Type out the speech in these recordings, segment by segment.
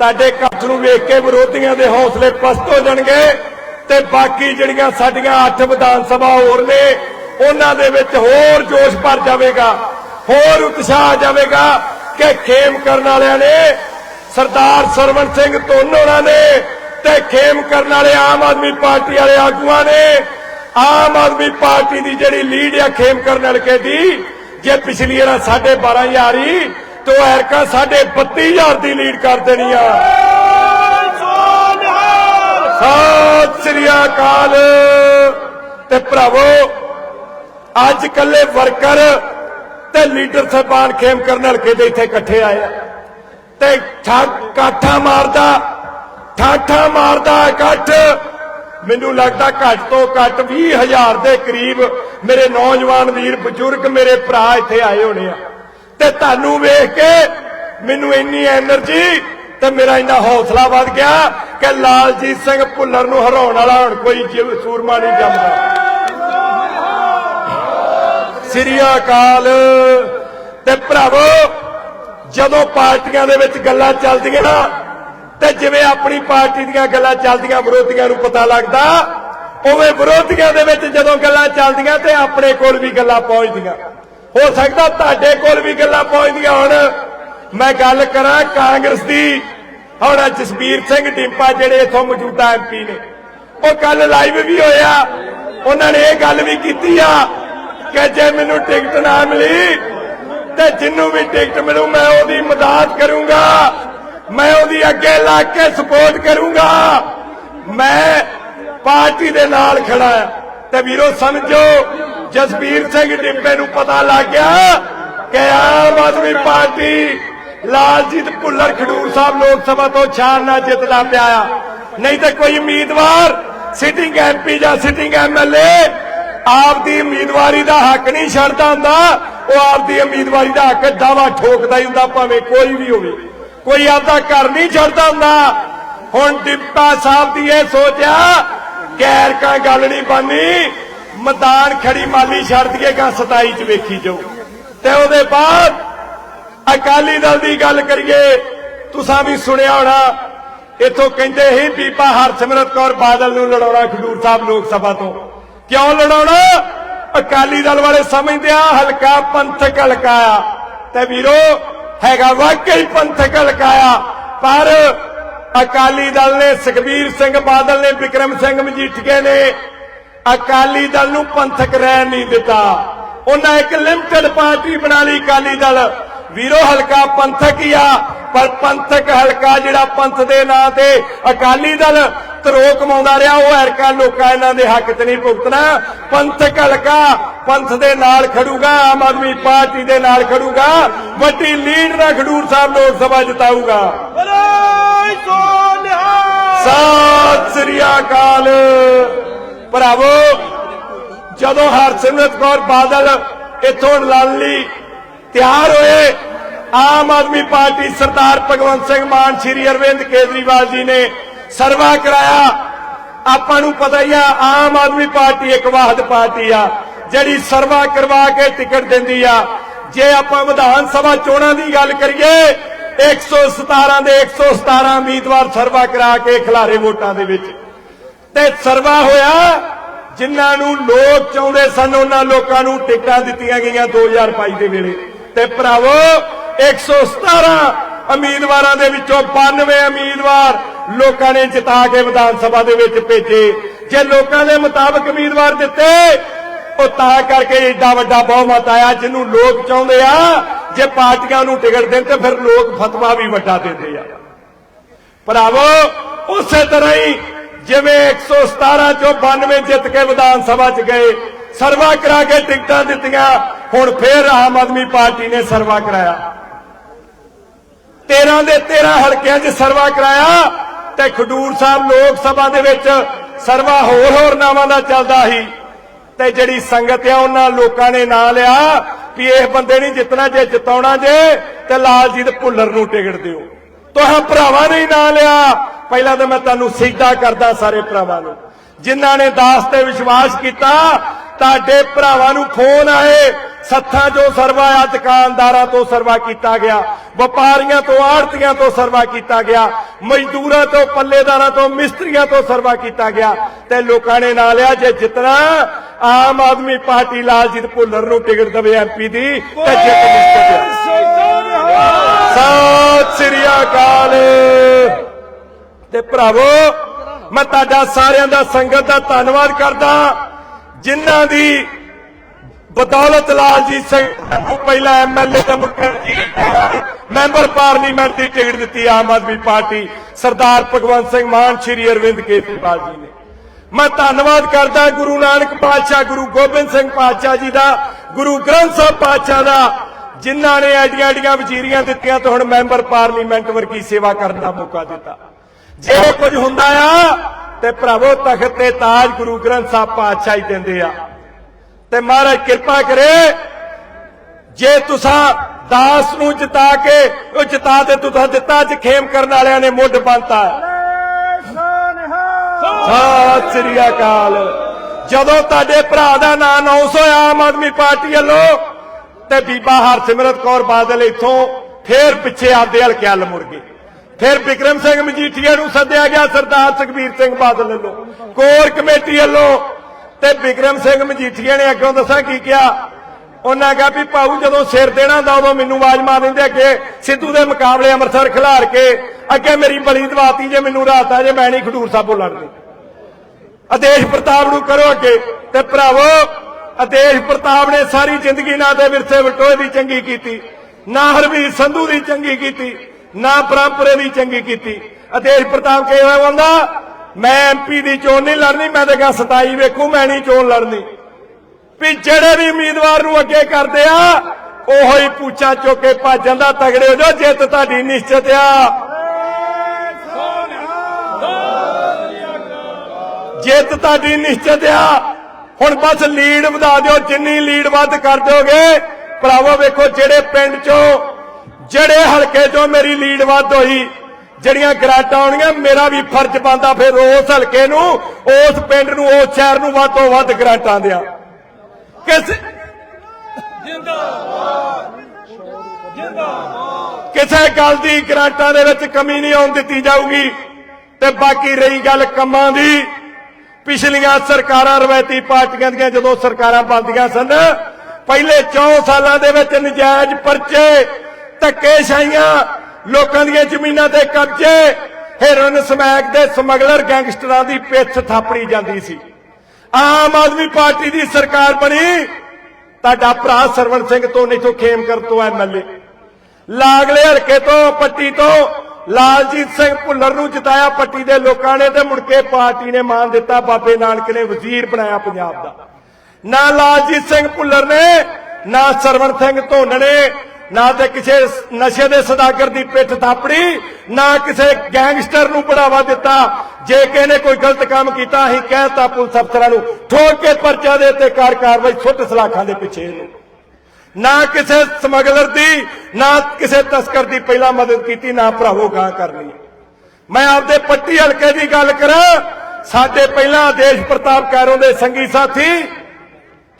ਤੁਹਾਡੇ ਇਕੱਠ ਨੂੰ ਵੇਖ ਕੇ ਵਿਰੋਧੀਆਂ ਦੇ ਹੌਸਲੇ ਪਸਤ ਹੋ ਜਾਣਗੇ ਤੇ ਬਾਕੀ ਜਿਹੜੀਆਂ ਸਾਡੀਆਂ ਅੱਠ ਵਿਧਾਨ ਸਭਾ ਹੋਰ ਨੇ, ਉਹਨਾਂ ਦੇ ਵਿੱਚ ਹੋਰ ਜੋਸ਼ ਭਰ ਜਾਵੇਗਾ, ਹੋਰ ਉਤਸ਼ਾਹ ਜਾਵੇਗਾ ਕਿ ਖੇਮ ਕਰਨ ਵਾਲਿਆਂ ਨੇ, ਸਰਦਾਰ ਸਰਵਣ ਸਿੰਘ ਧੁੰਨ ਨੇ ਤੇ ਖੇਮ ਕਰਨ ਵਾਲੇ ਆਮ ਆਦਮੀ ਪਾਰਟੀ ਵਾਲੇ ਆਗੂਆਂ ਨੇ, ਆਮ ਆਦਮੀ ਪਾਰਟੀ ਦੀ ਜਿਹੜੀ ਲੀਡ ਆ ਖੇਮ ਕਰਨ ਹਲਕੇ ਦੀ, ਜੇ ਪਿਛਲੀ ਵਾਰ ਸਾਢੇ 12000 ਹੀ ਤੇ ਉਹ ਐਰਕਾ ਸਾਢੇ 32000 ਦੀ ਲੀਡ ਕਰ ਦੇਣੀ ਆ। ਸਤਿ ਸ੍ਰੀ ਅਕਾਲ। ਤੇ ਭਰਾਵੋ, ਅੱਜ ਕੱਲੇ ਵਰਕਰ ਤੇ ਲੀਡਰ ਸਾਹਿਬਾਨ ਖੇਮ ਕਰਨ ਹਲਕੇ ਦੇ ਇੱਥੇ ਇਕੱਠੇ ਆਏ ਆ। ਤੇ ਠਾ ਕਾਠਾ ਮਾਰਦਾ, ਠਾਠਾ ਮਾਰਦਾ ਇਕੱਠ। ਮੈਨੂੰ ਲੱਗਦਾ ਘੱਟ ਤੋਂ ਘੱਟ 20000 ਦੇ ਕਰੀਬ ਮੇਰੇ ਨੌਜਵਾਨ ਵੀਰ, ਬਜ਼ੁਰਗ ਮੇਰੇ ਭਰਾ ਇੱਥੇ ਆਏ ਹੋਣੇ ਆ। ਤੇ ਤੁਹਾਨੂੰ ਵੇਖ ਕੇ ਮੈਨੂੰ ਇੰਨੀ એનર્ਜੀ ਤੇ ਮੇਰਾ ਇੰਨਾ ਹੌਸਲਾ ਵੱਧ ਗਿਆ ਕਿ ਲਾਲਜੀਤ ਸਿੰਘ ਭੁੱਲਰ ਨੂੰ ਹਰਾਉਣ ਵਾਲਾ ਹੁਣ ਕੋਈ ਸੂਰਮਾ ਨਹੀਂ ਜੰਮਦਾ। ਸ੍ਰੀ ਅਕਾਲ। ਤੇ ਭਰਾਵੋ, ਜਦੋਂ ਪਾਰਟੀਆਂ ਦੇ ਵਿੱਚ ਗੱਲਾਂ ਚੱਲਦੀਆਂ ਤੇ ਜਿਵੇਂ ਆਪਣੀ ਪਾਰਟੀ ਦੀਆਂ ਗੱਲਾਂ ਚੱਲਦੀਆਂ, ਵਿਰੋਧੀਆਂ ਨੂੰ ਪਤਾ ਲੱਗਦਾ, ਉਵੇਂ ਵਿਰੋਧੀਆਂ ਦੇ ਵਿੱਚ ਜਦੋਂ ਗੱਲਾਂ ਚੱਲਦੀਆਂ ਤੇ ਆਪਣੇ ਕੋਲ ਵੀ ਗੱਲਾਂ ਪਹੁੰਚਦੀਆਂ। ਹੋ ਸਕਦਾ ਤੁਹਾਡੇ ਕੋਲ ਵੀ ਗੱਲਾਂ ਪਹੁੰਚਦੀਆਂ ਹੁਣ। ਮੈਂ ਗੱਲ ਕਰਾਂ ਕਾਂਗਰਸ ਦੀ। ਹੁਣ ਜਸਬੀਰ ਸਿੰਘ ਡਿੰਪਾ ਜਿਹੜੇ ਇਥੋਂ ਮੌਜੂਦਾ ਐਮਪੀ ਨੇ, ਉਹ ਕੱਲ ਲਾਈਵ ਵੀ ਹੋਇਆ। ਉਹਨਾਂ ਨੇ ਇਹ ਗੱਲ ਵੀ ਕੀਤੀ ਆ ਕਿ ਜੇ ਮੈਨੂੰ ਟਿਕਟ ਨਾ ਮਿਲੀ, ਤੇ ਜਿੰਨੂੰ ਵੀ ਟਿਕਟ ਮਿਲੂ ਮੈਂ ਉਹਦੀ ਮਦਦ ਕਰੂੰਗਾ। ਮੈਂ ਉਹਦੀ ਅੱਗੇ ਲਾ ਕੇ ਸਪੋਰਟ ਕਰੂੰਗਾ। ਮੈਂ ਪਾਰਟੀ ਦੇ ਨਾਲ ਖੜਾ ਤੇ ਵੀਰੋ, ਸਮਝੋ ਜਸਬੀਰ ਸਿੰਘ ਡਿੰਪੇ ਨੂੰ ਪਤਾ ਲੱਗ ਗਿਆ ਕਿ ਆਮ ਆਦਮੀ ਪਾਰਟੀ ਲਾਲਜੀਤ ਭੁੱਲਰ ਖਡੂਰ ਸਾਹਿਬ ਲੋਕ ਸਭਾ ਤੋਂ ਛਾਣ ਨਾਲ ਜਿੱਤਦਾ ਪਿਆ ਆ। ਨਹੀਂ ਤੇ ਕੋਈ ਉਮੀਦਵਾਰ ਸਿਟਿੰਗ ਐਮਪੀ ਜਾਂ ਸਿਟਿੰਗ ਐਮਐਲਏ ਆਪਦੀ ਉਮੀਦਵਾਰੀ ਦਾ ਹੱਕ ਨਹੀਂ ਛੱਡਦਾ ਹੁੰਦਾ। ਉਹ ਆਪਦੀ ਉਮੀਦਵਾਰੀ ਦਾ ਹੱਕ ਦਾਵਾ ਠੋਕਦਾ ਹੀ ਹੁੰਦਾ, ਭਾਵੇਂ ਕੋਈ ਵੀ ਹੋਵੇ। ਕੋਈ ਆਪਦਾ ਘਰ ਨਹੀਂ ਛੱਡਦਾ ਹੁੰਦਾ। ਹੁਣ ਡਿਪਟਾ ਸਾਹਿਬ ਦੀ ਇਹ ਸੋਚਿਆ ਗੈਰ ਕਾ ਗੱਲ ਨਹੀਂ ਬਾਨੀ ਮਦਾਨ ਖੜੀ ਮਾਲੀ ਛੱਡ ਦਈਏਗਾ 27 ਚ ਵੇਖੀ ਜਾਓ। ਤੇ ਉਹਦੇ ਬਾਅਦ ਅਕਾਲੀ ਦਲ ਦੀ ਗੱਲ ਕਰੀਏ, ਤੁਸੀਂ ਵੀ ਸੁਣਿਆ ਹੋਣਾ, ਇਥੋਂ ਕਹਿੰਦੇ ਹੀ ਬੀਬਾ ਹਰਸਿਮਰਤ ਕੌਰ ਬਾਦਲ ਨੂੰ ਲੜਾਉਣਾ ਖਡੂਰ ਸਾਹਿਬ ਲੋਕ ਸਭਾ ਤੋਂ। ਕਿਉਂ ਲੜਾਉਣਾ? ਅਕਾਲੀ ਦਲ ਵਾਲੇ ਸਮਝਦੇ ਆ, ਹਲਕਾ ਪੰਥਕ ਹਲਕਾ ਤੇ ਵੀਰੋ, ਹੈਗਾ ਵਾਕਈ ਪੰਥਕ ਹਲਕਾ ਪਰ ਅਕਾਲੀ ਦਲ ਨੇ ਸੁਖਬੀਰ ਸਿੰਘ ਬਾਦਲ ਨੇ ਵਿਕਰਮ ਸਿੰਘ ਮਜੀਠੀਏ ਨੇ ਅਕਾਲੀ ਦਲ ਨੂੰ ਪੰਥਕ ਰਹਿਣ ਨਹੀਂ ਦਿੱਤਾ। ਉਹਨਾਂ ਇੱਕ ਲਿਮਟਿਡ ਪਾਰਟੀ ਬਣਾ ਲਈ ਅਕਾਲੀ ਦਲ। ਵੀਰੋ ਹਲਕਾ ਪੰਥਕ ਹੀ ਆ ਪਰ ਪੰਥਕ ਹਲਕਾ ਜਿਹੜਾ ਪੰਥ ਦੇ ਨਾਂ ਤੇ ਅਕਾਲੀ ਦਲ ਤਰੋ ਕਮਾਉਂਦਾ ਰਿਹਾ ਉਹ ਹਰਕਾ ਲੋਕਾਂ ਇਹਨਾਂ ਦੇ ਹੱਕ 'ਚ ਨਹੀਂ ਭੁਗਤਣਾ। ਪੰਥਕ ਹਲਕਾ ਪੰਥ ਦੇ ਨਾਲ ਖੜੂਗਾ ਆਮ ਆਦਮੀ ਪਾਰਟੀ ਦੇ ਨਾਲ ਖੜੂਗਾ ਵੱਡੀ ਲੀਡ ਨਾਲ ਖਡੂਰ ਸਾਹਿਬ ਲੋਕ ਸਭਾ ਜਿਤਾਊਗਾ। ਸਤਿ ਸ੍ਰੀ ਅਕਾਲ। ਭਰਾਵੋ, ਜਦੋਂ ਹਰਸਿਮਰਤ ਕੌਰ ਬਾਦਲ ਇਥੋਂ ਲੜਨ ਲਈ ਤਿਆਰ ਹੋਏ, ਆਮ ਆਦਮੀ ਪਾਰਟੀ ਸਰਦਾਰ ਭਗਵੰਤ ਸਿੰਘ ਮਾਨ, ਸ਼੍ਰੀ ਅਰਵਿੰਦ ਕੇਜਰੀਵਾਲ ਜੀ ਨੇ ਸਰਵਾ ਕਰਾਇਆ। ਆਪਾਂ ਨੂੰ ਪਤਾ ਹੀ ਆ, ਆਮ ਆਦਮੀ ਪਾਰਟੀ ਇੱਕ ਵਾਹਦ ਪਾਰਟੀ ਆ, ਜਿਹੜੀ ਸਰਵਾ ਕਰਵਾ ਕੇ ਟਿਕਟ ਦਿੰਦੀ ਆ। ਜੇ ਆਪਾਂ ਵਿਧਾਨ ਸਭਾ ਚੋਣਾਂ ਦੀ ਗੱਲ ਕਰੀਏ 117 ਦੇ 117 ਉਮੀਦਵਾਰ ਸਰਵਾ ਕਰਾ ਕੇ ਖਿਲਾਰੇ ਵੋਟਾਂ ਦੇ ਵਿੱਚ। ਤੇ ਸਰਵਾ ਹੋਇਆ, ਜਿਨ੍ਹਾਂ ਨੂੰ ਲੋਕ ਚਾਹੁੰਦੇ ਸਨ, ਉਹਨਾਂ ਲੋਕਾਂ ਨੂੰ ਟਿਕਟਾਂ ਦਿੱਤੀਆਂ ਗਈਆਂ 2022 ਦੇ ਵੇਲੇ। ਤੇ ਭਰਾਵੋ 117 ਉਮੀਦਵਾਰਾਂ ਦੇ ਵਿੱਚੋਂ 92 ਉਮੀਦਵਾਰ ਲੋਕਾਂ ਨੇ ਜਿਤਾ ਕੇ ਵਿਧਾਨ ਸਭਾ ਦੇ ਵਿੱਚ ਭੇਜੇ। ਜੇ ਲੋਕਾਂ ਦੇ ਮੁਤਾਬਕ ਉਮੀਦਵਾਰ ਦਿੱਤੇ, ਉਹ ਤਾਂ ਕਰਕੇ ਏਡਾ ਵੱਡਾ ਬਹੁਮਤ ਆਇਆ, ਜਿਹਨੂੰ ਲੋਕ ਚਾਹੁੰਦੇ ਆ, ਜੇ ਪਾਰਟੀਆਂ ਨੂੰ ਟਿਕਟ ਦੇਣ ਤੇ ਫਿਰ ਲੋਕ ਫਤਵਾ ਵੀ ਵੱਡਾ ਦਿੰਦੇ ਆ। ਭਰਾਵੋ, ਉਸੇ ਤਰ੍ਹਾਂ ਹੀ ਜਿਵੇਂ 117 ਚੋਂ 92 ਜਿੱਤ ਕੇ ਵਿਧਾਨ ਸਭਾ ਚ ਗਏ, ਸਰਵਾ ਕਰਾ ਕੇ ਟਿਕਟਾਂ ਦਿੱਤੀਆਂ, ਹੁਣ ਫੇਰ ਆਮ ਆਦਮੀ ਪਾਰਟੀ ਨੇ ਸਰਵਾ ਕਰਾਇਆ। 13 ਦੇ 13 ਹਲਕਿਆਂ 'ਚ ਸਰਵਾ ਕਰਾਇਆ ਤੇ ਖਡੂਰ ਸਾਹਿਬ ਲੋਕ ਸਭਾ ਦੇ ਵਿੱਚ ਸਰਵਾ ਹੋਰ ਹੋਰ ਨਾਵਾਂ ਦਾ ਚੱਲਦਾ ਸੀ। ਤੇ ਜਿਹੜੀ ਸੰਗਤ ਆ, ਉਹਨਾਂ ਲੋਕਾਂ ਨੇ ਨਾਂ ਲਿਆ ਵੀ ਇਹ ਬੰਦੇ ਨਹੀਂ ਜਿੱਤਣਾ ਜੇ ਜਿਤਾਉਣਾ ਜੇ ਤੇ ਲਾਲਜੀਤ ਭੁੱਲਰ ਨੂੰ ਟਿਕਟ ਦਿਓ। ਤੁਹਾਂ ਭਰਾਵਾਂ ਨੇ ਹੀ ਨਾਂ ਲਿਆ ਪਹਿਲਾਂ ਤਾਂ ਮੈਂ ਤੁਹਾਨੂੰ ਸਿੱਧਾ ਕਰਦਾ ਸਾਰੇ ਭਰਾਵਾਂ ਨੂੰ। ਜਿਨ੍ਹਾਂ ਨੇ ਦਾਸ ਤੇ ਵਿਸ਼ਵਾਸ ਕੀਤਾ ਤੁਹਾਡੇ ਭਰਾਵਾਂ ਨੂੰ ਫੋਨ ਆਏ। ਸੱਥਾਂ ਜੋ ਸਰਵਾ ਆ ਦੁਕਾਨਦਾਰਾਂ ਤੋਂ ਸਰਵਾ ਕੀਤਾ ਗਿਆ। ਵਪਾਰੀਆਂ ਤੋਂ ਆੜਤੀਆਂ ਤੋਂ ਸਰਵਾ ਕੀਤਾ ਗਿਆ। ਮਜ਼ਦੂਰਾਂ ਤੋਂ ਪੱਲੇਦਾਰਾਂ ਤੋਂ ਮਿਸਤਰੀਆਂ ਤੋਂ ਸਰਵਾ ਕੀਤਾ ਗਿਆ। ਤੇ ਲੋਕਾਂ ਨੇ ਨਾਂ ਲਿਆ ਜੇ ਜਿਤਨਾ ਆਮ ਆਦਮੀ ਪਾਰਟੀ ਲਾਲਜੀਤ ਭੁੱਲਰ ਨੂੰ ਟਿਕਟ ਦੇਵੇ ਐਮਪੀ ਦੀ ਤੇ ਜਿੱਤ ਨਿਸ਼ਚਿਤ ਹੈ ਸਤਿ ਸ੍ਰੀ ਅਕਾਲ। ਤੇ ਭਰਾਵੋ, ਮੈਂ ਤੁਹਾਡਾ ਸਾਰਿਆਂ ਦਾ ਸੰਗਤ ਦਾ ਧੰਨਵਾਦ ਕਰਦਾ। ਜਿਨ੍ਹਾਂ ਦੀ ਬਦੌਲਤ ਲਾਲਜੀਤ ਸਿੰਘ ਨੂੰ ਪਹਿਲਾ ਐਮਐਲਏ ਦਾ ਮੁੱਖ ਮੈਂਬਰ ਪਾਰਲੀਮੈਂਟ ਦੀ ਟਿਕਟ ਦਿੱਤੀ ਆਮ ਆਦਮੀ ਪਾਰਟੀ, ਸਰਦਾਰ ਭਗਵੰਤ ਸਿੰਘ ਮਾਨ, ਸ਼੍ਰੀ ਅਰਵਿੰਦ ਕੇਜਰੀਵਾਲ ਜੀ ਨੇ। ਮੈਂ ਧੰਨਵਾਦ ਕਰਦਾ ਗੁਰੂ ਨਾਨਕ ਪਾਤਸ਼ਾਹ, ਗੁਰੂ ਗੋਬਿੰਦ ਸਿੰਘ ਪਾਤਸ਼ਾਹ ਜੀ ਦਾ, ਗੁਰੂ ਗ੍ਰੰਥ ਸਾਹਿਬ ਪਾਤਸ਼ਾਹ ਦਾ, ਜਿਨ੍ਹਾਂ ਨੇ ਐਡੀਆਂ ਐਡੀਆਂ ਵਜ਼ੀਰੀਆਂ ਦਿੱਤੀਆਂ ਤੇ ਹੁਣ ਮੈਂਬਰ ਪਾਰਲੀਮੈਂਟ ਵਰਗੀ ਸੇਵਾ ਕਰਨ ਦਾ ਮੌਕਾ ਦਿੱਤਾ। ਜੇ ਕੁਝ ਹੁੰਦਾ ਆ, ਤੇ ਭਰਾਵੋ ਤਖਤ ਤੇ ਤਾਜ ਗੁਰੂ ਗ੍ਰੰਥ ਸਾਹਿਬ ਪਾਤਸ਼ਾਹ ਹੀ ਦਿੰਦੇ ਆ। ਤੇ ਮਹਾਰਾਜ ਕਿਰਪਾ ਕਰੇ, ਜੇ ਤੁਸੀਂ ਦਾਸ ਨੂੰ ਜਿਤਾ ਕੇ, ਉਹ ਜਿਤਾ ਦੇ ਤੁਸੀਂ ਦਿੱਤਾ, ਅੱਜ ਖੇਮ ਕਰਨ ਵਾਲਿਆਂ ਨੇ ਮੁੱਢ ਬੰਨਤਾ। ਸਤਿ ਸ੍ਰੀ ਅਕਾਲ। ਜਦੋਂ ਤੁਹਾਡੇ ਭਰਾ ਦਾ ਨਾਂ ਅਨਾਉਂਸ ਹੋਇਆ, ਆਮ ਆਦਮੀ ਪਾਰਟੀ ਵੱਲੋਂ, ਤੇ ਬੀਬਾ ਹਰਸਿਮਰਤ ਕੌਰ ਬਾਦਲ ਇੱਥੋਂ ਫੇਰ ਪਿੱਛੇ ਆਪਦੇ ਹਲਕੇ ਵੱਲ ਮੁੜ ਗਏ। ਫਿਰ ਵਿਕਰਮ ਸਿੰਘ ਮਜੀਠੀਆ ਨੂੰ ਸੱਦਿਆ ਗਿਆ ਸਰਦਾਰ ਸੁਖਬੀਰ ਸਿੰਘ ਬਾਦਲ ਵੱਲੋਂ। ਕੋਰ ਕਮੇਟੀ ਵੱਲੋਂ ਤੇ ਵਿਕਰਮ ਸਿੰਘ ਮਜੀਠੀਆ ਨੇ ਅੱਗੋਂ ਦੱਸਾਂ ਕੀ ਕਿਹਾ। ਉਹਨਾਂ ਕਿਹਾ ਵੀ ਭਾਊ ਜਦੋਂ ਸਿਰ ਦੇਣਾ ਹੁੰਦਾ ਉਦੋਂ ਮੈਨੂੰ ਆਵਾਜ਼ ਮਾਰ ਦਿੰਦੇ ਅੱਗੇ। ਸਿੱਧੂ ਦੇ ਮੁਕਾਬਲੇ ਅੰਮ੍ਰਿਤਸਰ ਖਿਲਾਰ ਕੇ ਅੱਗੇ ਮੇਰੀ ਬਲੀ ਦਵਾਤੀ ਜੇ ਮੈਨੂੰ ਰਾਤ ਆ ਜੇ ਮੈਂ ਨਹੀਂ ਖਡੂਰ ਸਾਹਿਬੋਂ ਲੜਦੀ। ਆਦੇਸ਼ ਪ੍ਰਤਾਪ ਨੂੰ ਕਰੋ ਅੱਗੇ। ਤੇ ਭਰਾਵੋ, ਆਦੇਸ਼ ਪ੍ਰਤਾਪ ਨੇ ਸਾਰੀ ਜ਼ਿੰਦਗੀ ਨਾ ਤੇ ਵਿਰਸੇ ਵਟੋਏ ਦੀ ਚੰਗੀ ਕੀਤੀ, ਨਾ ਹਰਵੀਰ ਸੰਧੂ ਦੀ ਚੰਗੀ ਕੀਤੀ। ਨਾ ਪਰੰਪਰੇ ਦੀ ਚੰਗੀ ਕੀਤੀ। ਆਦੇਸ਼ ਪ੍ਰਤਾਪ ਕਿਹਾ ਹੁੰਦਾ ਮੈਂ ਐਮਪੀ ਦੀ ਚੋਣ ਨਹੀਂ ਲੜਨੀ, ਮੈਂ ਤਾਂ ਕਿਹਾ 27 ਵੇਖੂ, ਮੈਂ ਨਹੀਂ ਚੋਣ ਲੜਨੀ। ਵੀ ਜਿਹੜੇ ਵੀ ਉਮੀਦਵਾਰ ਨੂੰ ਅੱਗੇ ਕਰਦੇ ਆ, ਉਹੋ ਹੀ ਪੂਛਾ ਚੁੱਕ ਕੇ ਭੱਜ ਜਾਂਦਾ, ਤਗੜੇ ਹੋ ਜਾਓ, ਜਿੱਤ ਤੁਹਾਡੀ ਨਿਸ਼ਚਿਤ ਆ। ਜਿੱਤ ਤੁਹਾਡੀ ਨਿਸ਼ਚਿਤ ਆ। ਹੁਣ ਬਸ ਲੀਡ ਵਧਾ ਦਿਓ, ਜਿੰਨੀ ਲੀਡ ਵੱਧ ਕਰ ਦਿਓਗੇ, ਭਰਾਵੋ ਵੇਖੋ ਜਿਹੜੇ ਪਿੰਡ ਚੋਂ ਜਿਹੜੇ ਹਲਕੇ ਚੋਂ ਮੇਰੀ ਲੀਡ ਵੱਧ ਹੋਈ, ਜਿਹੜੀਆਂ ਗਰਾਟਾਂ ਆਉਣੀਆਂ, ਮੇਰਾ ਵੀ ਫਰਜ਼ ਬਣਦਾ ਫਿਰ ਉਸ ਹਲਕੇ ਨੂੰ, ਉਸ ਪਿੰਡ ਨੂੰ, ਉਸ ਸ਼ਹਿਰ ਨੂੰ ਵੱਧ ਤੋਂ ਵੱਧ ਗਰਾਟਾਂ ਦਿਆਂ। ਕਿਸ ਕਿਸੇ ਗੱਲ ਦੀ ਗਰਾਂਟਾਂ ਦੇ ਵਿੱਚ ਕਮੀ ਨਹੀਂ ਆਉਣ ਦਿੱਤੀ ਜਾਊਗੀ। ਤੇ ਬਾਕੀ ਰਹੀ ਗੱਲ ਕੰਮਾਂ ਦੀ। ਪਿਛਲੀਆਂ ਸਰਕਾਰਾਂ, ਰਵਾਇਤੀ ਪਾਰਟੀਆਂ ਦੀਆਂ ਜਦੋਂ ਸਰਕਾਰਾਂ ਬਣਦੀਆਂ ਸਨ, ਪਹਿਲੇ 4 ਸਾਲਾਂ ਦੇ ਵਿੱਚ ਨਜਾਇਜ਼ ਪਰਚੇ ਧੱਕੇ ਲੋਕਾਂ ਦੀਆਂ ਜ਼ਮੀਨਾਂ ਤੇ ਕਬਜ਼ੇ, ਹੈਰੋਇਨ ਸਮੈਕ ਦੇ ਸਮਗਲਰ ਗੈਂਗਸਟਰਾਂ ਦੀ ਪਿੱਛ ਥਾਪੜੀ ਜਾਂਦੀ ਸੀ। ਆਮ ਆਦਮੀ ਪਾਰਟੀ ਦੀ ਸਰਕਾਰ ਬਣੀ, ਤੁਹਾਡਾ ਭਰਾ ਸਰਵਣ ਸਿੰਘ ਤੋਂ ਨਹੀਂ ਤੋਂ ਖੇਮਕਰ ਤੋਂ ਐਮਐਲਏ ਲਾਗਲੇ ਹਲਕੇ ਤੋਂ, ਪੱਟੀ ਤੋਂ, ਲਾਲਜੀਤ ਸਿੰਘ ਭੁੱਲਰ ਨੂੰ ਜਿਤਾਇਆ ਪੱਟੀ ਦੇ ਲੋਕਾਂ ਨੇ ਤੇ ਮੁੜ ਕੇ ਪਾਰਟੀ ਨੇ ਮਾਨ ਦਿੱਤਾ ਬਾਬੇ ਨਾਨਕ ਨੇ ਵਜ਼ੀਰ ਬਣਾਇਆ ਪੰਜਾਬ ਦਾ। ਨਾ ਲਾਲਜੀਤ ਸਿੰਘ ਭੁੱਲਰ ਨੇ, ਨਾ ਸਰਵਣ ਸਿੰਘ ਧੋਨ ਨੇ ਨਾ ਤੇ ਕਿਸੇ ਨਸ਼ੇ ਦੇ ਸਦਾਗਰ ਦੀ ਪਿੱਠ ਥਾਪੜੀ, ਨਾ ਕਿਸੇ ਗੈਂਗਸਟਰ ਨੂੰ ਬੜਾਵਾ ਦਿੱਤਾ। ਜੇ ਕਿਸੇ ਕੋਈ ਗਲਤ ਕੰਮ ਕੀਤਾ, ਅਸੀਂ ਕਹਿਤਾ ਪੁਲਿਸ ਅਫਸਰਾਂ ਨੂੰ, ਠੋਕ ਕੇ ਪਰਚਾ ਦੇ ਤੇ ਕਾਰ ਕਾਰਵਾਈ ਸੁੱਟ ਸਲਾਖਾਂ ਦੇ ਪਿੱਛੇ ਇਹਨੂੰ ਨਾ ਕਿਸੇ ਸਮਗਲਰ ਦੀ, ਨਾ ਕਿਸੇ ਤਸਕਰ ਦੀ ਪਹਿਲਾਂ ਮਦਦ ਕੀਤੀ, ਨਾ ਭਰਾਵੋ ਗਾਂ ਕਰਨੀ। ਮੈਂ ਆਪਦੇ ਪੱਟੀ ਹਲਕੇ ਦੀ ਗੱਲ ਕਰਾਂ। ਸਾਡੇ ਪਹਿਲਾਂ ਆਦੇਸ਼ ਪ੍ਰਤਾਪ ਕੈਰੋਂ ਦੇ ਸੰਗੀ ਸਾਥੀ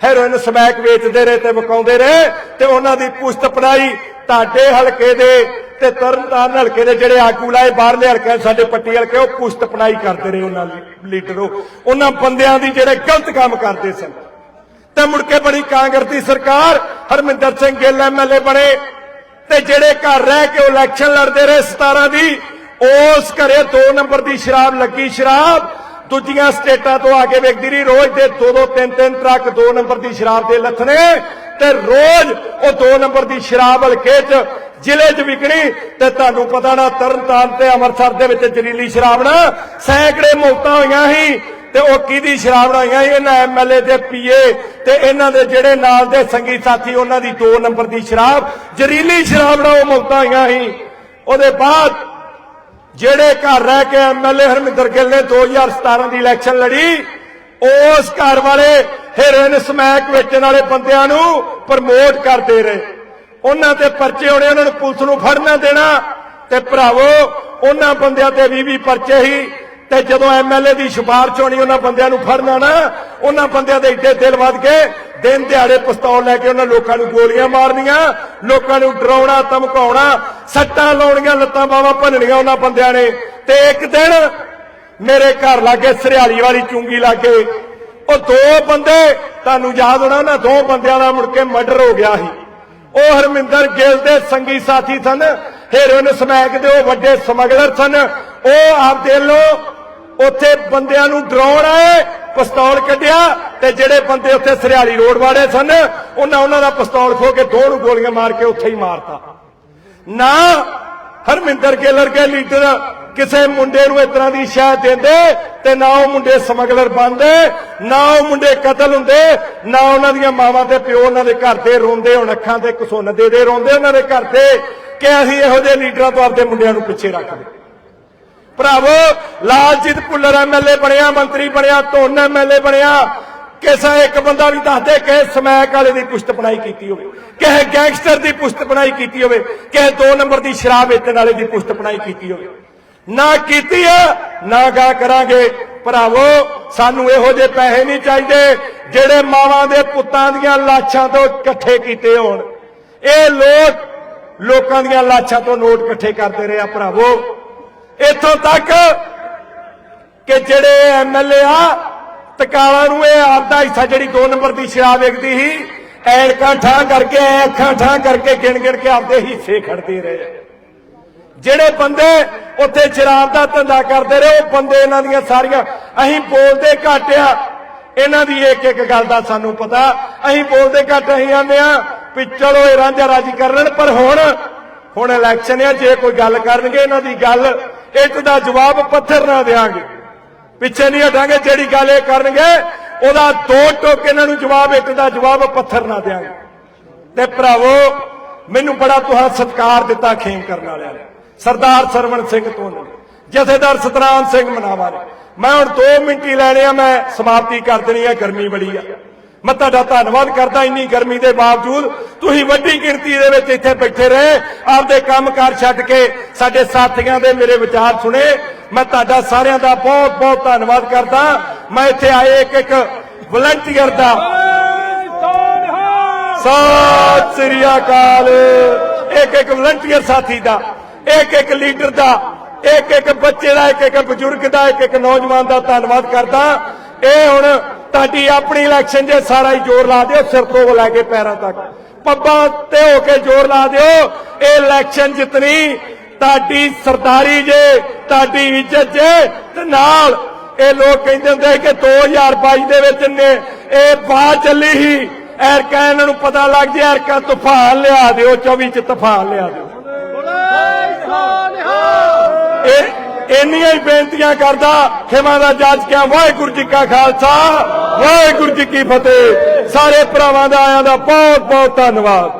ਹੈਰੋਇਨ ਸਮੈਕ ਵੇਚਦੇ ਰਹੇ ਤੇ ਵਿਕਾਉਂਦੇ ਰਹੇ ਤੇ ਉਹਨਾਂ ਦੀ ਪੁਸ਼ਤ ਪੜਾਈ ਤੁਹਾਡੇ ਹਲਕੇ ਦੇ ਤੇ ਤਰਨਤਾਰਨ ਹਲਕੇ ਦੇ ਜਿਹੜੇ ਆਗੂ ਲਾਏ, ਬਾਹਰਲੇ ਹਲਕੇ ਸਾਡੇ ਪੱਟੀ ਹਲਕੇ, ਉਹ ਪੁਸ਼ਤ ਪੜਾਈ ਕਰਦੇ ਰਹੇ ਉਹਨਾਂ ਲੀਡਰੋ। ਉਹਨਾਂ ਬੰਦਿਆਂ ਦੀ ਜਿਹੜੇ ਗਲਤ ਕੰਮ ਕਰਦੇ ਸਨ। ਤੇ ਮੁੜ ਕੇ ਬਣੀ ਕਾਂਗਰਸ ਦੀ ਸਰਕਾਰ, ਹਰਮਿੰਦਰ ਸਿੰਘ ਗਿੱਲ ਐਮਐਲਏ ਬਣੇ ਤੇ ਜਿਹੜੇ ਘਰ ਰਹਿ ਕੇ ਇਲੈਕਸ਼ਨ ਲੜਦੇ ਰਹੇ 17 ਦੀ, ਉਸ ਘਰੇ 2 ਨੰਬਰ ਦੀ ਸ਼ਰਾਬ ਲੱਗੀ ਸ਼ਰਾਬ। ਦੂਜੀਆਂ ਸਟੇਟਾਂ ਤੋਂ ਆ ਕੇ ਵੇਖਦੀ ਰਹੀ, ਰੋਜ਼ ਦੇ 2-2 3-3 ਟਰੱਕ 2 ਨੰਬਰ ਦੀ ਸ਼ਰਾਬ ਦੇ ਲੱਥਣੇ ਤੇ ਰੋਜ਼ ਉਹ 2 ਨੰਬਰ ਦੀ ਸ਼ਰਾਬ ਹਲਕੇ 'ਚ ਜ਼ਿਲ੍ਹੇ 'ਚ ਵਿਕਣੀ ਤੇ ਤੁਹਾਨੂੰ ਪਤਾ ਨਾ ਤਰਨਤਾਰਨ ਤੇ ਅੰਮ੍ਰਿਤਸਰ ਦੇ ਵਿੱਚ ਜ਼ਰੀਲੀ ਸ਼ਰਾਬ ਨਾ ਸੈਂਕੜੇ ਮੌਤਾਂ ਹੋਈਆਂ ਸੀ ਤੇ ਉਹ ਕਿਹਦੀ ਸ਼ਰਾਬ ਨਾਲ ਹੋਈਆਂ ਸੀ? ਇਹਨਾਂ ਐਮਐਲਏ ਦੇ ਪੀਏ ਤੇ ਇਹਨਾਂ ਦੇ ਜਿਹੜੇ ਨਾਲ ਦੇ ਸੰਗੀ ਸਾਥੀ, ਉਹਨਾਂ ਦੀ 2 ਨੰਬਰ ਦੀ ਸ਼ਰਾਬ, ਜਹਿਰੀਲੀ ਸ਼ਰਾਬ ਨਾਲ ਉਹ ਮੌਤਾਂ ਹੋਈਆਂ ਸੀ ਉਹਦੇ ਬਾਅਦ ਜਿਹੜੇ ਘਰ ਰਹਿ ਕੇ ਐਮਐਲਏ ਹਰਮਿੰਦਰ ਗਿੱਲ ਨੇ 2017 ਦੀ ਇਲੈਕਸ਼ਨ ਲੜੀ, ਉਸ ਘਰ ਵਾਲੇ ਹੈਰੋਇਨ ਸਮੈਕ ਵੇਚਣ ਵਾਲੇ ਬੰਦਿਆਂ ਨੂੰ ਪ੍ਰਮੋਟ ਕਰਦੇ ਰਹੇ। ਉਹਨਾਂ ਤੇ ਪਰਚੇ ਹੋਣੇ ਉਹਨਾਂ ਨੂੰ ਪੁਲਿਸ ਨੂੰ ਫੜਨਾ ਦੇਣਾ ਤੇ ਭਰਾਵੋ, ਉਹਨਾਂ ਬੰਦਿਆਂ ਤੇ 20 20 ਪਰਚੇ ਹੀ ਤੇ ਜਦੋਂ ਐਮਐਲਏ ਦੀ ਸਿਫਾਰਿਸ਼ ਹੋਣੀ, ਉਹਨਾਂ ਬੰਦਿਆਂ ਨੂੰ ਫੜਨਾ ਨਾ, ਉਹਨਾਂ ਬੰਦਿਆਂ ਦੇ ਇੱਡੇ ਦਿਲ ਵੱਧ ਕੇ ਦਿਨ ਦਿਹਾੜੇ ਪਿਸਤੌਲ ਲੈ ਕੇ ਉਹਨਾਂ ਲੋਕਾਂ ਨੂੰ ਗੋਲੀਆਂ ਮਾਰਨੀਆਂ, ਲੋਕਾਂ ਨੂੰ ਡਰਾਉਣਾ, ਧਮਕਾਉਣਾ ਸੱਟਾਂ ਲਾਉਣੀਆਂ, ਲੱਤਾਂ ਬਾਹਾਂ ਭੰਨਣੀਆਂ ਉਹਨਾਂ ਬੰਦਿਆਂ ਨੇ। ਤੇ ਇੱਕ ਦਿਨ ਮੇਰੇ ਘਰ ਲਾਗੇ ਸਰਿਆਲੀ ਵਾਲੀ ਚੁੰਗੀ ਲਾਗੇ, ਉਹ ਦੋ ਬੰਦੇ, ਤੁਹਾਨੂੰ ਯਾਦ ਹੋਣਾ ਨਾ, ਦੋ ਬੰਦਿਆਂ ਦਾ ਮੁੜ ਕੇ ਮਰਡਰ ਹੋ ਗਿਆ ਸੀ। ਉਹ ਹਰਮਿੰਦਰ ਗਿੱਲ ਦੇ ਸੰਗੀ ਸਾਥੀ ਸਨ, ਹੈਰੋਇਨ ਸਮੈਕ ਦੇ ਉਹ ਵੱਡੇ ਸਮਗਲਰ ਸਨ। ਉਹ ਆਪ ਆਪਦੇ ਲੋ ਉੱਥੇ ਬੰਦਿਆਂ ਨੂੰ ਡਰਾਉਣ ਆਏ, ਪਿਸਤੌਲ ਕੱਢਿਆ ਤੇ ਜਿਹੜੇ ਬੰਦੇ ਉੱਥੇ ਸਰਿਆਲੀ ਰੋਡ ਵਾਲੇ ਸਨ, ਉਹਨਾਂ ਉਹਨਾਂ ਦਾ ਪਿਸਤੌਲ ਖੋ ਕੇ ਦੋ ਨੂੰ ਗੋਲੀਆਂ ਮਾਰ ਕੇ ਉੱਥੇ ਹੀ ਮਾਰਤਾ। ਨਾ, ਹਰਮਿੰਦਰ ਗਿੱਲ ਵਰਗੇ ਲੀਡਰ ਕਿਸੇ ਮੁੰਡੇ ਨੂੰ ਇਸ ਤਰ੍ਹਾਂ ਦੀ ਸ਼ਹਿ ਦਿੰਦੇ ਤੇ ਨਾ ਉਹ ਮੁੰਡੇ ਸਮਗਲਰ ਬਣਦੇ, ਨਾ ਉਹ ਮੁੰਡੇ ਕਤਲ ਹੁੰਦੇ, ਨਾ ਉਹਨਾਂ ਦੀਆਂ ਮਾਵਾਂ ਤੇ ਪਿਓ ਉਹਨਾਂ ਦੇ ਘਰ ਤੇ ਰੋਂਦੇ, ਹੁਣ ਅੱਖਾਂ ਤੇ ਕਸੁੰਨ ਦੇ ਦੇ ਰੋਂਦੇ ਉਹਨਾਂ ਦੇ ਘਰ ਤੇ ਕਿ ਅਸੀਂ ਇਹੋ ਜਿਹੇ ਲੀਡਰਾਂ ਤੋਂ ਆਪਦੇ ਮੁੰਡਿਆਂ ਨੂੰ ਪਿੱਛੇ ਰੱਖਦੇ ਭਰਾਵੋ, ਲਾਲਜੀਤ ਭੁੱਲਰ ਐਮਐਲਏ ਬਣਿਆ, ਮੰਤਰੀ ਬਣਿਆ, ਧੁੰਨ ਐਮਐਲਏ ਬਣਿਆ ਕਿਸੇ ਇੱਕ ਬੰਦਾ ਵੀ ਦੱਸਦੇ ਕਿ ਸਮੈਕ ਵਾਲੇ ਦੀ ਪੁਸ਼ਤ ਬਣਾਈ ਕੀਤੀ ਹੋਵੇ ਕਿਸੇ ਗੈਂਗਸਟਰ ਦੀ ਪੁਸ਼ਤ ਬਣਾਈ ਕੀਤੀ ਹੋਵੇ ਕਿਸੇ ਦੋ ਨੰਬਰ ਦੀ ਸ਼ਰਾਬ ਵੇਚਣ ਵਾਲੇ ਦੀ ਪੁਸ਼ਤ ਬਣਾਈ ਕੀਤੀ ਹੋਵੇ। ਨਾ ਕੀਤੀ ਆ, ਨਾ ਗਾ ਕਰਾਂਗੇ। ਭਰਾਵੋ, ਸਾਨੂੰ ਇਹੋ ਜਿਹੇ ਪੈਸੇ ਨਹੀਂ ਚਾਹੀਦੇ, ਜਿਹੜੇ ਮਾਵਾਂ ਦੇ ਪੁੱਤਾਂ ਦੀਆਂ ਲਾਸ਼ਾਂ ਤੋਂ ਇਕੱਠੇ ਕੀਤੇ ਹੋਣ। ਇਹ ਲੋਕ ਲੋਕਾਂ ਦੀਆਂ ਲਾਸ਼ਾਂ ਤੋਂ ਨੋਟ ਇਕੱਠੇ ਕਰਦੇ ਰਹੇ ਆ, ਭਰਾਵੋ। ਇੱਥੋਂ ਤੱਕ ਕਿ ਜਿਹੜੇ ਐਮਐਲਏ ਆ ਤਕਾਲਾ ਨੂੰ ਇਹ ਆਪਦਾ ਹਿੱਸਾ ਜਿਹੜੀ 2 ਨੰਬਰ ਦੀ ਸ਼ਰਾਬ ਵੇਚਦੀ ਸੀ, ਐਨਕਾਂ ਠਾਂ ਕਰਕੇ ਅੱਖਾਂ ਠਾਂ ਕਰਕੇ ਗਿਣ ਗਿਣ ਕੇ ਆਪਦੇ ਹਿੱਸੇ ਖੜਦੇ ਰਹੇ। ਜਿਹੜੇ ਬੰਦੇ ਉੱਥੇ ਸ਼ਰਾਬ ਦਾ ਧੰਦਾ ਕਰਦੇ ਰਹੇ, ਉਹ ਬੰਦੇ ਇਹਨਾਂ ਦੀਆਂ ਸਾਰੀਆਂ, ਅਸੀਂ ਬੋਲਦੇ ਘੱਟ ਆ। ਇਹਨਾਂ ਦੀ ਇੱਕ ਇੱਕ ਗੱਲ ਦਾ ਸਾਨੂੰ ਪਤਾ। ਅਸੀਂ ਬੋਲਦੇ ਘੱਟ, ਅਸੀਂ ਆਂਦੇ ਆ ਵੀ ਚਲੋ ਇਹ ਰਾਂਝਾ ਰਾਜੀ ਕਰ ਲੈਣ, ਪਰ ਹੁਣ ਹੁਣ ਇਲੈਕਸ਼ਨ ਆ, ਜੇ ਕੋਈ ਗੱਲ ਕਰਨਗੇ ਇਹਨਾਂ ਦੀ ਗੱਲ, ਇੱਕ ਦਾ ਜਵਾਬ ਪੱਥਰ ਨਾ ਦੇਾਂਗੇ ਪਿੱਛੇ ਨਹੀਂ ਹਟਾਂਗੇ, ਜਿਹੜੀ ਗੱਲ ਇਹ ਕਰਨਗੇ, ਉਹਦਾ ਦੋ ਟੋਕ ਇਹਨਾਂ ਨੂੰ ਜਵਾਬ, ਇੱਕ ਦਾ ਜਵਾਬ ਪੱਥਰ ਨਾ ਦੇਾਂਗੇ ਤੇ ਭਰਾਵੋ, ਮੈਨੂੰ ਬੜਾ ਤੁਹਾਂ ਸਤਿਕਾਰ ਦਿੱਤਾ ਖੇਮ ਕਰਨ ਵਾਲਿਆਂ ਨੇ। ਸਰਦਾਰ ਸਰਵਣ ਸਿੰਘ ਤੋਂ ਜਥੇਦਾਰ ਸਤਨਾਮ ਸਿੰਘ ਮਨਾਵਾ ਨੇ। ਮੈਂ ਹੁਣ 2 ਮਿੰਟ ਹੀ ਲੈਣੇ ਆ, ਮੈਂ ਸਮਾਪਤੀ ਕਰ ਦੇਣੀ ਆ, ਗਰਮੀ ਬੜੀ ਆ। ਮੈਂ ਤੁਹਾਡਾ ਧੰਨਵਾਦ ਕਰਦਾ, ਇੰਨੀ ਗਰਮੀ ਦੇ ਬਾਵਜੂਦ ਤੁਸੀਂ ਵੱਡੀ ਗਿਣਤੀ ਦੇ ਵਿੱਚ ਇੱਥੇ ਬੈਠੇ ਰਹੇ। ਆਪਦੇ ਕੰਮਕਾਰ ਛੱਡ ਕੇ ਸਾਡੇ ਸਾਥੀਆਂ ਦੇ ਮੇਰੇ ਵਿਚਾਰ ਸੁਣੇ। ਮੈਂ ਤੁਹਾਡਾ ਸਾਰਿਆਂ ਦਾ ਬਹੁਤ ਬਹੁਤ ਧੰਨਵਾਦ ਕਰਦਾ। ਮੈਂ ਇੱਥੇ ਆਏ ਇੱਕ ਇੱਕ ਵਲੰਟੀਅਰ ਦਾ। ਸਤਿ ਸ੍ਰੀ ਅਕਾਲ। ਇੱਕ ਇੱਕ ਵਲੰਟੀਅਰ ਸਾਥੀ ਦਾ, ਇੱਕ ਇੱਕ ਲੀਡਰ ਦਾ, ਇੱਕ ਇੱਕ ਬੱਚੇ ਦਾ, ਇੱਕ ਇੱਕ ਬਜ਼ੁਰਗ ਦਾ, ਇੱਕ ਇੱਕ ਨੌਜਵਾਨ ਦਾ ਧੰਨਵਾਦ ਕਰਦਾ। ਇਹ ਹੁਣ ਤੁਹਾਡੀ ਆਪਣੀ ਇਲੈਕਸ਼ਨ ਜੇ ਸਾਰਾ ਹੀ ਜ਼ੋਰ ਲਾ ਦਿਓ, ਸਿਰ ਤੋਂ ਲੈ ਕੇ ਪੈਰਾਂ ਤੱਕ। ਪੱਬਾਂ ਤੇ ਹੋ ਕੇ ਜ਼ੋਰ ਲਾ ਦਿਓ। ਇਹ ਇਲੈਕਸ਼ਨ ਜਿੱਤਣੀ ਤੁਹਾਡੀ ਸਰਦਾਰੀ ਜੇ, ਤੁਹਾਡੀ ਇੱਜ਼ਤ ਜੇ, ਤੇ ਨਾਲ ਇਹ ਲੋਕ ਕਹਿੰਦੇ ਹੁੰਦੇ ਸੀ ਕਿ 2022 ਦੇ ਵਿੱਚ ਨੇ, ਇਹ ਬਾਤ ਚੱਲੀ ਸੀ। ਐਰਕਾ ਇਹਨਾਂ ਨੂੰ ਪਤਾ ਲੱਗ ਜੇ, ਐਰਕਾ ਤੂਫਾਨ ਲਿਆ ਦਿਓ 24 ਚ ਤੂਫਾਨ ਲਿਆ ਦਿਓ। ਇਹ ਇੰਨੀਆਂ ਹੀ ਬੇਨਤੀਆਂ ਕਰਦਾ, ਖਿਮਾ ਦਾ ਜੱਜ ਕਿਆ, ਵਾਹਿਗੁਰੂ ਜੀ ਕਾ ਖਾਲਸਾ, ਵਾਹਿਗੁਰੂ ਜੀ ਕੀ ਫਤਿਹ। ਸਾਰੇ ਭਰਾਵਾਂ ਦਾ ਆਇਆਂ ਦਾ ਬਹੁਤ ਬਹੁਤ ਧੰਨਵਾਦ।